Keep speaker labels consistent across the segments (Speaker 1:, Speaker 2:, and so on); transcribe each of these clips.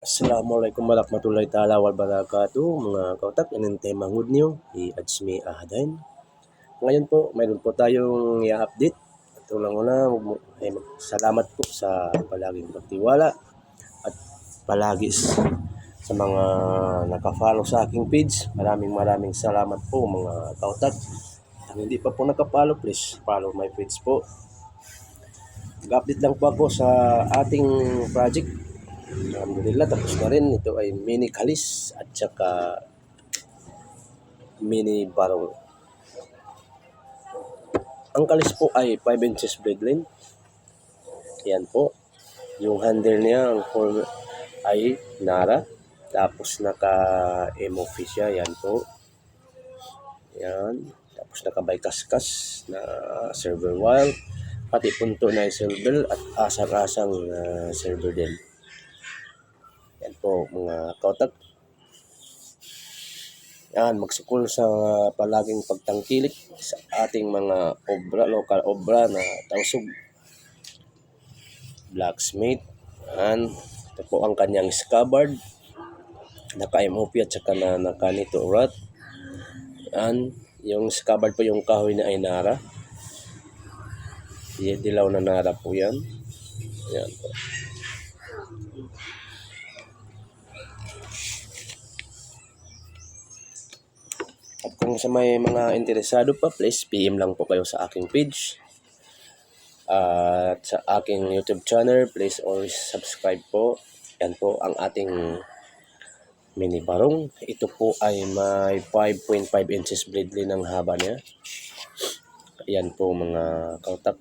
Speaker 1: Assalamualaikum warahmatullahi taala wabarakatuh mga kautak anong tema ngud niyo i-adsmi ahadain ngayon po mayroon po tayong i-update. Ito lang una ay salamat po sa palaging pagtiwala at palagi sa mga nakafollow sa aking page. Maraming maraming salamat po mga kautak ang hindi pa po nakapollow please follow my page po. Mag-update lang po ako sa ating project Alhamdulillah tapos na rin. Ito ay mini kalis at saka mini barong. Ang kalis po ay 5 inches blade length. Yan po. Yung handle niya ang form ay Nara. Tapos naka MOP siya. Yan po. Yan. Tapos naka by kaskas na server wire. Pati punto na silver at asang-asang uh, server din. Yan po mga kautak. Yan, magsukol sa palaging pagtangkilik sa ating mga obra, local obra na tausog. Blacksmith. Yan. Ito po ang kanyang scabbard. Naka-MOP at saka na naka-nito rod. Yan. Yung scabbard po yung kahoy na ay nara. Dilaw na nara po yan. Yan po. Sa may mga interesado pa, please PM lang po kayo sa aking page. At sa aking YouTube channel, please always subscribe po. Yan po ang ating mini barong. Ito po ay may 5.5 inches blade line ang haba niya. Yan po mga kautak.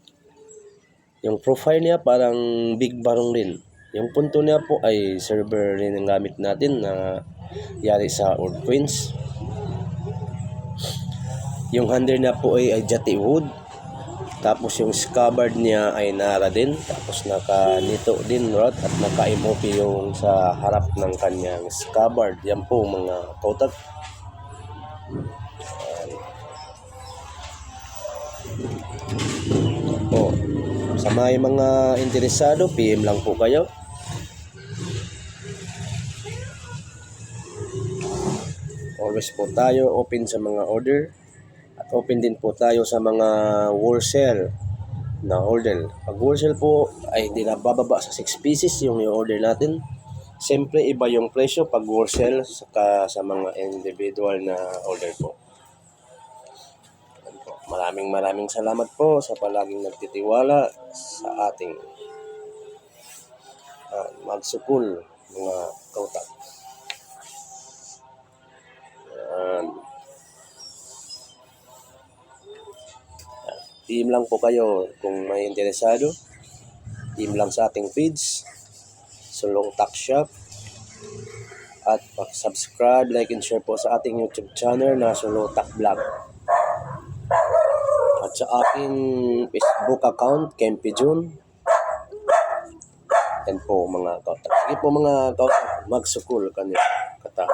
Speaker 1: Yung profile niya parang big barong din. Yung punto niya po ay server rin ang gamit natin na yari sa Old Queens. Yung handle niya po ay, ay jati wood. Tapos yung scabbard niya ay nara din. Tapos naka nito din rod at naka MOP yung sa harap ng kanyang scabbard. Yan po mga kautat. Po. Sa may mga interesado, PM lang po kayo. Always po tayo open sa mga order open din po tayo sa mga wholesale na order. Pag wholesale po ay hindi na bababa sa 6 pieces yung i-order natin. Siyempre iba yung presyo pag wholesale saka sa mga individual na order po. Maraming maraming salamat po sa palaging nagtitiwala sa ating uh, magsukul mga kautak. Team lang po kayo kung may interesado. Team lang sa ating page. Sulong Tax Shop. At subscribe, like, and share po sa ating YouTube channel na Sulong Tak Vlog. At sa aking Facebook account, Kempi June. Yan po mga kautak. Sige po mga kautak, magsukul kanyo. Kata.